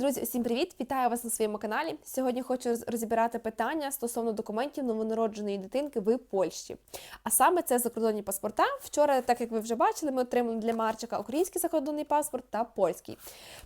Друзі, всім привіт! Вітаю вас на своєму каналі. Сьогодні хочу роз- розібрати питання стосовно документів новонародженої дитинки в Польщі. А саме це закордонні паспорта. Вчора, так як ви вже бачили, ми отримали для Марчика український закордонний паспорт та польський.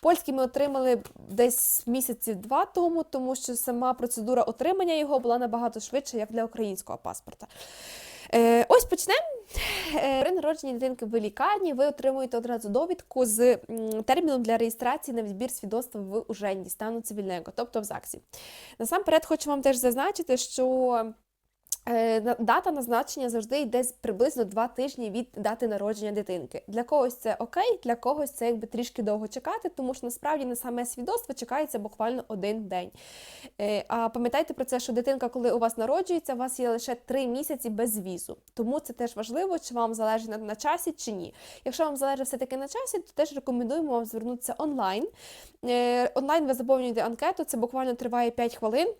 Польський ми отримали десь місяців два тому, тому що сама процедура отримання його була набагато швидше, як для українського паспорта. Е, ось почнемо. Е, При народженні дитинки в лікарні ви отримуєте одразу довідку з терміном для реєстрації на відбір свідоцтва в уженні стану цивільного, тобто в ЗАГСі. Насамперед хочу вам теж зазначити, що дата назначення завжди йде приблизно два тижні від дати народження дитинки. Для когось це окей, для когось це якби трішки довго чекати, тому що насправді на саме свідоцтво чекається буквально один день. Е, А пам'ятайте про це, що дитинка, коли у вас народжується, у вас є лише три місяці без візу. Тому це теж важливо, чи вам залежить на, на часі, чи ні. Якщо вам залежить все-таки на часі, то теж рекомендуємо вам звернутися онлайн. Е, Онлайн ви заповнюєте анкету, це буквально триває 5 хвилин.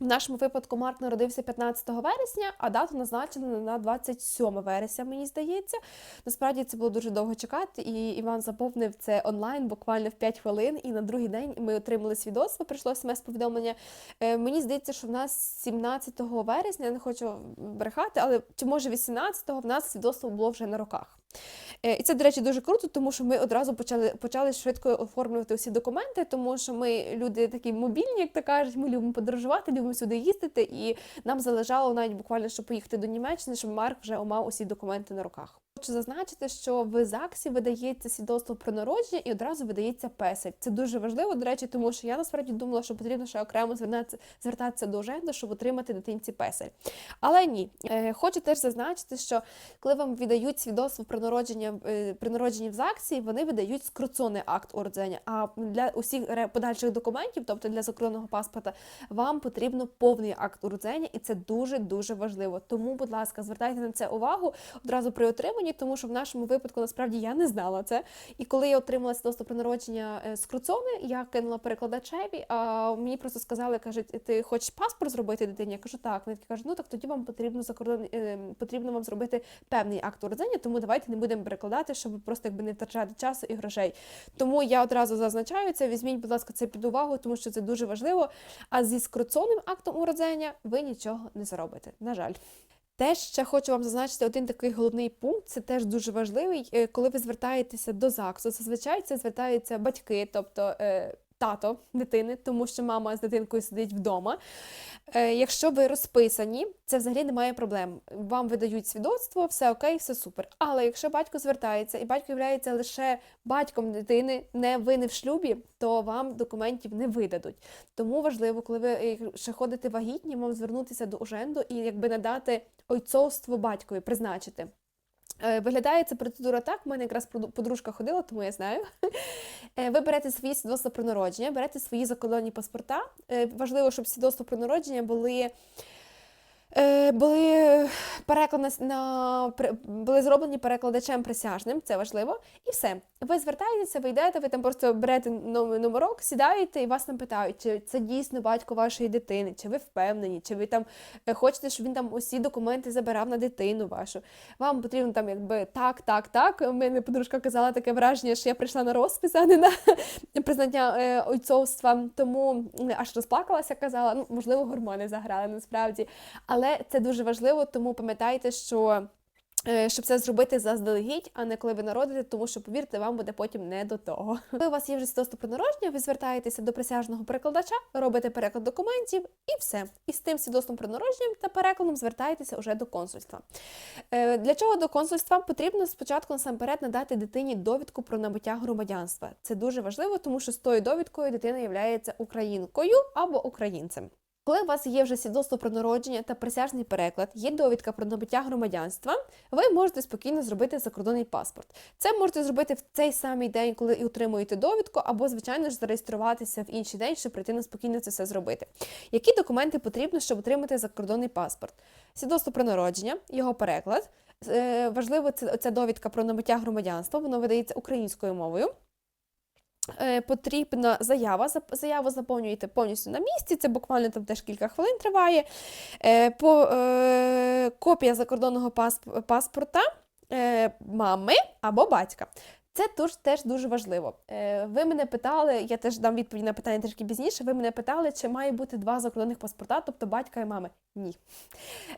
В нашому випадку Марк народився 15 вересня, а дату назначено на 27 вересня, мені здається. Насправді це було дуже довго чекати, і Іван заповнив це онлайн буквально в 5 хвилин. І на другий день ми отримали свідоцтво, прийшло смс-повідомлення. Е, мені здається, що в нас 17 вересня, я не хочу брехати, але чи може 18-го в нас свідоцтво було вже на руках. Е, І це, до речі, дуже круто, тому що ми одразу почали, почали швидко оформлювати усі документи, тому що ми люди такі мобільні, як то кажуть, ми любимо подорожувати, любимо сюди їздити, і нам залежало навіть буквально, щоб поїхати до Німеччини, щоб Марк вже мав усі документи на руках. Хочу зазначити, що в ЗАГСі видається свідоцтво про народження і одразу видається песель. Це дуже важливо, до речі, тому що я насправді думала, що потрібно ще окремо звертатися, до оженду, щоб отримати дитинці песель. Але ні, Е, хочу теж зазначити, що коли вам віддають свідоцтво про народження е, при народженні в ЗАГСі, вони видають скруцоний акт уродження. А для усіх подальших документів, тобто для закордонного паспорта, вам потрібно повний акт уродження, і це дуже дуже важливо. Тому, будь ласка, звертайте на це увагу одразу при отриманні, тому що в нашому випадку насправді я не знала це. І коли я отримала свідоцтво про народження е, з Круцони, я кинула перекладачеві, а мені просто сказали, кажуть, ти хочеш паспорт зробити дитині? Я кажу, так. Вони кажуть, ну так тоді вам потрібно закордон, е, потрібно вам зробити певний акт уродження, тому давайте не будемо перекладати, щоб просто якби не втрачати часу і грошей. Тому я одразу зазначаю це. Візьміть, будь ласка, це під увагу, тому що це дуже важливо. А зі скруцонним актом уродження ви нічого не зробите. На жаль. Теж ще хочу вам зазначити один такий головний пункт, це теж дуже важливий, е, коли ви звертаєтеся до ЗАГСу. Зазвичай це звертаються батьки, тобто е, тато дитини, тому що мама з дитинкою сидить вдома. Е, Якщо ви розписані, це взагалі немає проблем. Вам видають свідоцтво, все окей, все супер. Але якщо батько звертається і батько є лише батьком дитини, не ви не в шлюбі, то вам документів не видадуть. Тому важливо, коли ви е, ще ходите вагітні, вам звернутися до уженду і якби надати ойцовство батькові, призначити. Е, Виглядає ця процедура так. в мене якраз подружка ходила, тому я знаю. Е, Ви берете свої свідоцтва про народження, берете свої закордонні паспорта. Е, Важливо, щоб свідоцтва про народження були. Е, Були перекладені на при- були зроблені перекладачем присяжним, це важливо, і все. Ви звертаєтеся, ви йдете, ви там просто берете ном- номерок, сідаєте і вас там питають, чи це дійсно батько вашої дитини, чи ви впевнені, чи ви там е, хочете, щоб він там усі документи забирав на дитину вашу. Вам потрібно там якби так, так, так. У мене подружка казала таке враження, що я прийшла на розпис, а не на признання е, ойцовства. Тому аж розплакалася, казала. Ну, можливо, гормони заграли насправді. Але це дуже важливо, тому пам'ятайте, що. е, Щоб це зробити заздалегідь, а не коли ви народите, тому що, повірте, вам буде потім не до того. Коли у вас є вже свідоцтво про народження, ви звертаєтеся до присяжного перекладача, робите переклад документів і все. І з тим свідоцтвом про народження та перекладом звертаєтеся вже до консульства. Е, Для чого до консульства потрібно спочатку насамперед надати дитині довідку про набуття громадянства. Це дуже важливо, тому що з тою довідкою дитина є українкою або українцем. Коли у вас є вже свідоцтво про народження та присяжний переклад, є довідка про набуття громадянства, ви можете спокійно зробити закордонний паспорт. Це можете зробити в цей самий день, коли і отримуєте довідку, або, звичайно ж, зареєструватися в інший день, щоб прийти на спокійно це все зробити. Які документи потрібно, щоб отримати закордонний паспорт? Свідоцтво про народження, його переклад. Е, Важливо, це ця довідка про набуття громадянства, воно видається українською мовою. Е, Потрібна заява. Заяву заповнюєте повністю на місці. Це буквально там теж кілька хвилин триває. Е, По, е, копія закордонного паспорта е, мами або батька. Це теж, теж дуже важливо. Е, Ви мене питали, я теж дам відповідь на питання трішки пізніше. Ви мене питали, чи має бути два закордонних паспорта, тобто батька і мами. Ні.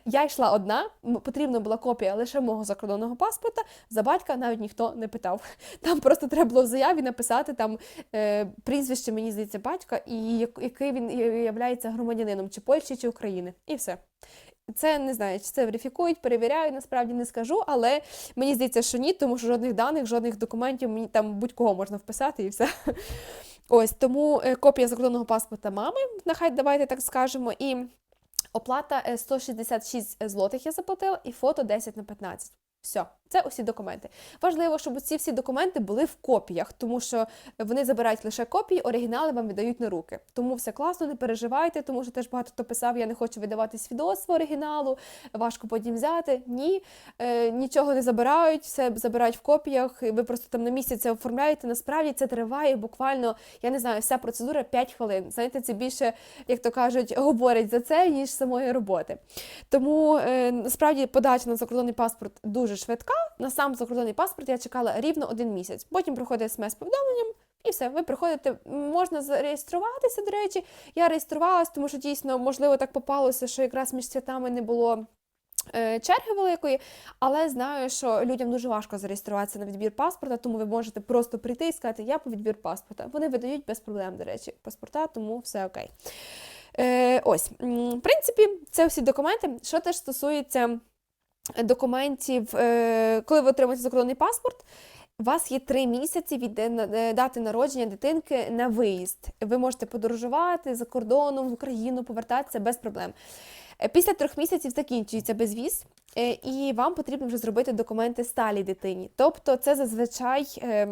Я йшла одна, потрібна була копія лише мого закордонного паспорта. За батька навіть ніхто не питав. Там просто треба було в заяві написати там е, прізвище, мені здається, батька, і який він є громадянином, чи Польщі, чи України. І все. Це не знаю, чи це верифікують, перевіряють, насправді не скажу, але мені здається, що ні, тому що жодних даних, жодних документів мені там будь-кого можна вписати і все. Ось тому е, копія закордонного паспорта мами, нехай давайте так скажемо, і оплата е, 166 злотих я заплатила, і фото 10 на 15. Все, це усі документи. Важливо, щоб ці всі документи були в копіях, тому що вони забирають лише копії, оригінали вам віддають на руки. Тому все класно, не переживайте, тому що теж багато хто писав, я не хочу видавати свідоцтво оригіналу, важко потім взяти. Ні, е, нічого не забирають, все забирають в копіях. Ви просто там на місці це оформляєте. Насправді це триває буквально, я не знаю, вся процедура 5 хвилин. Знаєте, це більше, як то кажуть, говорить за це, ніж самої роботи. Тому е, насправді подача на закордонний паспорт дуже швидка. На сам закордонний паспорт я чекала рівно один місяць. Потім приходить смс повідомленням. І все, ви приходите, можна зареєструватися, до речі. Я реєструвалась, тому що дійсно, можливо, так попалося, що якраз між святами не було е, черги великої, але знаю, що людям дуже важко зареєструватися на відбір паспорта, тому ви можете просто прийти і сказати, я по відбір паспорта. Вони видають без проблем, до речі, паспорта, тому все окей. Е, ось, в принципі, це всі документи. Що теж стосується документів, е, коли ви отримаєте закордонний паспорт. У вас є три місяці від е, дати народження дитинки на виїзд. Ви можете подорожувати за кордоном в Україну, повертатися без проблем. Е, Після трьох місяців закінчується безвіз, і вам потрібно вже зробити документи сталі дитині. Тобто, це зазвичай е,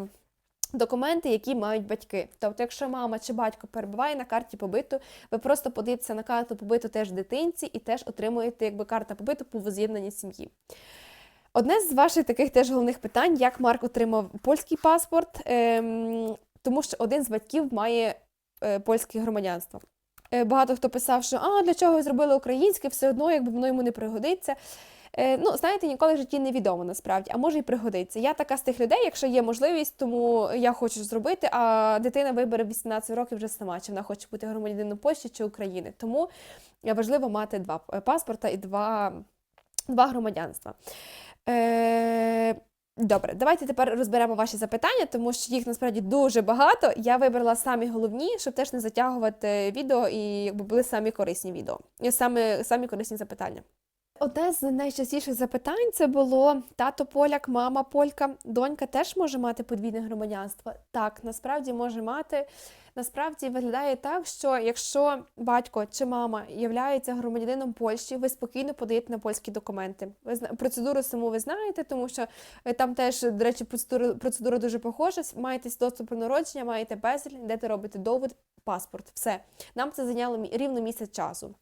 документи, які мають батьки. Тобто, якщо мама чи батько перебуває на карті побиту, ви просто подаєтеся на карту побиту теж дитинці і теж отримуєте якби карта побиту по воз'єднанні сім'ї. Одне з ваших таких теж головних питань, як Марк отримав польський паспорт, ем, тому що один з батьків має е, польське громадянство. Е, Багато хто писав, що а для чого ви зробили українське, все одно, якби воно йому не пригодиться. Е, Ну, знаєте, ніколи в житті невідомо насправді, а може і пригодиться. Я така з тих людей, якщо є можливість, тому я хочу зробити, а дитина вибере 18 років вже сама, чи вона хоче бути громадянином Польщі чи України. Тому е, важливо мати два п- паспорта і два, два громадянства. Е, Добре, давайте тепер розберемо ваші запитання, тому що їх насправді дуже багато. Я вибрала самі головні, щоб теж не затягувати відео і якби були самі корисні відео. І Саме, самі корисні запитання. Одне з найчастіших запитань це було тато поляк, мама полька. Донька теж може мати подвійне громадянство. Так, насправді може мати. Насправді виглядає так, що якщо батько чи мама являється громадянином Польщі, ви спокійно подаєте на польські документи. Ви процедуру саму ви знаєте, тому що е, там теж, до речі, процедура, процедура дуже похожа. Маєте доступ про народження, маєте безель, йдете робите довід, паспорт. Все. Нам це зайняло рівно місяць часу.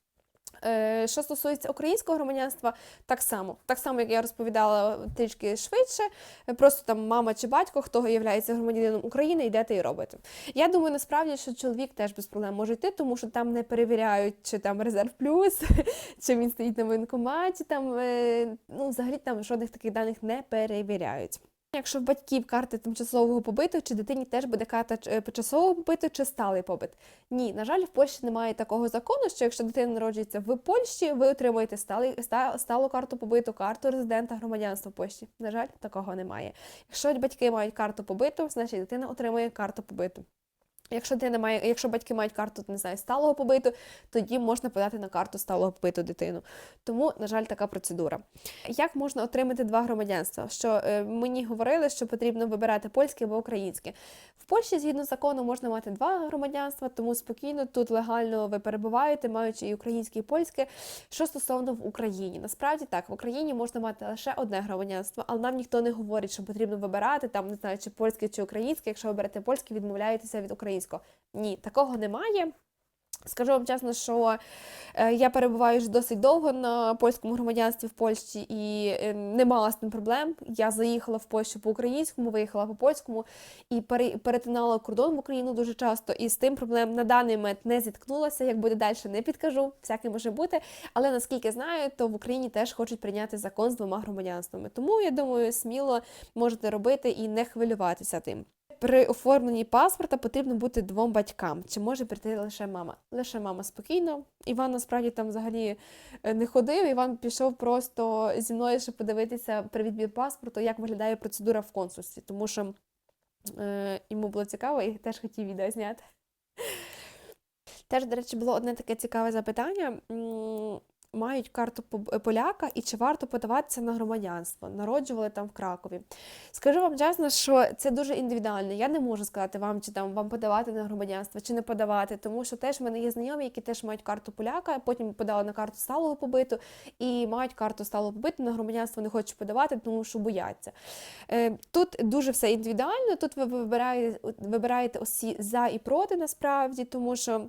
Е, Що стосується українського громадянства, так само, так само, як я розповідала трішки швидше, е, просто там мама чи батько, хто є громадянином України, йдете і робите. Я думаю, насправді, що чоловік теж без проблем може йти, тому що там не перевіряють, чи там резерв плюс, чи він стоїть на воєнкоматі, там е, ну, взагалі там жодних таких даних не перевіряють. Якщо в батьків карти тимчасового побиту, чи дитині теж буде карта тимчасового почасового побиту, чи сталий побит? Ні, на жаль, в Польщі немає такого закону, що якщо дитина народжується в Польщі, ви отримуєте сталий, сталу карту побиту, карту резидента громадянства Польщі. На жаль, такого немає. Якщо батьки мають карту побиту, значить дитина отримує карту побиту. Якщо дитина має, якщо батьки мають карту, не знаю, сталого побиту, тоді можна подати на карту сталого побиту дитину. Тому, на жаль, така процедура. Як можна отримати два громадянства? Що е, мені говорили, що потрібно вибирати польське або українське. В Польщі, згідно закону, можна мати два громадянства, тому спокійно тут легально ви перебуваєте, маючи і українське, і польське. Що стосовно в Україні, насправді так, в Україні можна мати лише одне громадянство, але нам ніхто не говорить, що потрібно вибирати там, не знаю, чи польське, чи українське. Якщо ви берете польське, відмовляєтеся від українського. Ні, такого немає. Скажу вам чесно, що е, я перебуваю вже досить довго на польському громадянстві в Польщі і е, не мала з тим проблем. Я заїхала в Польщу по українському, виїхала по польському і перетинала кордон в Україну дуже часто. І з тим проблем на даний момент не зіткнулася. Як буде далі, не підкажу, всяке може бути. Але наскільки знаю, то в Україні теж хочуть прийняти закон з двома громадянствами. Тому я думаю, сміло можете робити і не хвилюватися тим. При оформленні паспорта потрібно бути двом батькам. Чи може прийти лише мама? Лише мама спокійно. Іван насправді там взагалі е, не ходив. Іван пішов просто зі мною, щоб подивитися при відбір паспорту, як виглядає процедура в консульстві, тому що е, йому було цікаво і теж хотів відео зняти. Теж, до речі, було одне таке цікаве запитання. Мають карту по- поляка і чи варто подаватися на громадянство? Народжували там в Кракові. Скажу вам чесно, що це дуже індивідуально. Я не можу сказати вам, чи там вам подавати на громадянство, чи не подавати, тому що теж в мене є знайомі, які теж мають карту поляка, потім подали на карту сталого побиту і мають карту сталого побиту на громадянство не хочуть подавати, тому що бояться. Е, Тут дуже все індивідуально. Тут ви вибираєте, вибираєте усі за і проти насправді, тому що.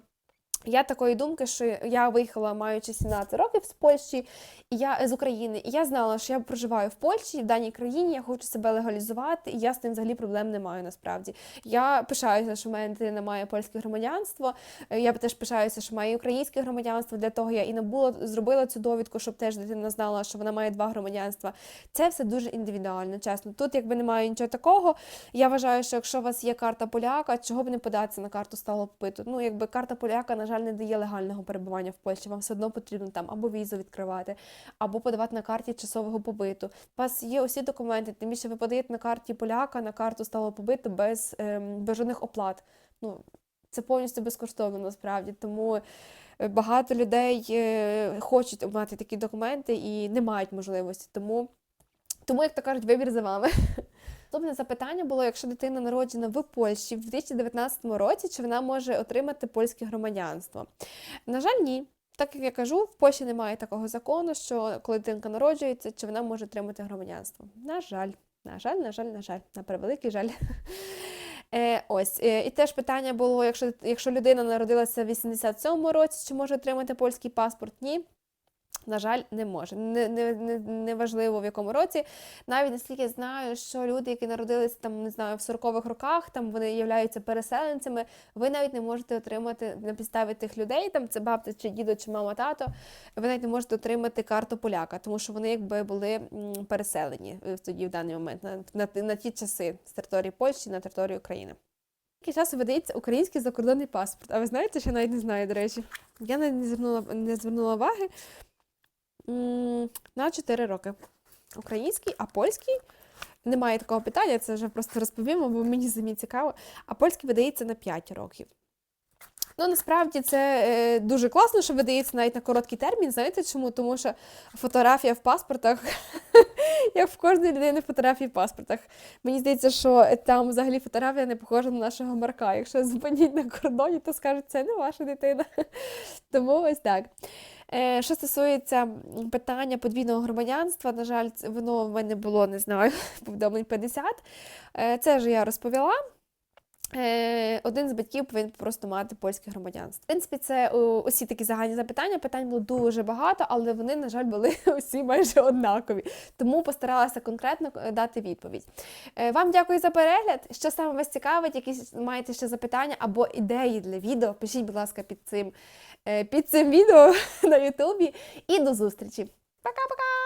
Я такої думки, що я виїхала маючи 17 років з Польщі, і я з України, і я знала, що я проживаю в Польщі, в даній країні, я хочу себе легалізувати, і я з тим взагалі проблем не маю насправді. Я пишаюся, що в мене дитина має польське громадянство. е, Я теж пишаюся, що має українське громадянство. Для того я і набула, зробила цю довідку, щоб теж дитина знала, що вона має два громадянства. Це все дуже індивідуально, чесно. Тут, якби немає нічого такого. Я вважаю, що якщо у вас є карта поляка, чого б не податися на карту сталого попиту? Ну, якби карта поляка, на жаль, не дає легального перебування в Польщі. Вам все одно потрібно там або візу відкривати, або подавати на карті часового побиту. У вас є усі документи, тим більше ви подаєте на карті поляка, на карту сталого побиту без, ем, без жодних оплат. Ну, це повністю безкоштовно насправді. Тому е, багато людей е, хочуть мати такі документи і не мають можливості. Тому, тому як то кажуть, вибір за вами. Наступне запитання було, якщо дитина народжена в Польщі в 2019 році, чи вона може отримати польське громадянство? На жаль, ні. Так як я кажу, в Польщі немає такого закону, що коли дитинка народжується, чи вона може отримати громадянство. На жаль, на жаль, на жаль, на жаль, на превеликий жаль. Е, ось, е, і теж питання було: якщо, якщо людина народилася в 87-му році, чи може отримати польський паспорт? Ні. На жаль, не може. Не, не, не, в якому році. Навіть наскільки я знаю, що люди, які народилися там, не знаю, в 40-х роках, там вони являються переселенцями, ви навіть не можете отримати на підставі тих людей, там це бабця чи дідо, чи мама, тато, ви навіть не можете отримати карту поляка, тому що вони якби були переселені е, тоді в даний момент на, на, на ті часи з території Польщі на територію України. Скільки часу видається український закордонний паспорт? А ви знаєте, що я навіть не знаю, до речі. Я навіть не звернула, не звернула уваги. На 4 роки. Український, а польський немає такого питання, це вже просто розповімо, бо мені самі цікаво. А польський видається на 5 років. Ну, насправді це е, дуже класно, що видається навіть на короткий термін. Знаєте чому? Тому що фотографія в паспортах, як в кожної людини фотографії в паспортах. Мені здається, що там взагалі фотографія не похожа на нашого Марка. Якщо зупиніть на кордоні, то скажуть, це не ваша дитина. Тому ось так. Е, Що стосується питання подвійного громадянства, на жаль, воно в мене було, не знаю, повідомлень 50. Е, Це ж я розповіла. Е, Один з батьків повинен просто мати польське громадянство. В принципі, це усі такі загальні запитання. Питань було дуже багато, але вони, на жаль, були усі майже однакові. Тому постаралася конкретно е, дати відповідь. Е, Вам дякую за перегляд. Що саме вас цікавить, якісь маєте ще запитання або ідеї для відео, пишіть, будь ласка, під цим, е, під цим відео на Ютубі. І до зустрічі. Пока-пока!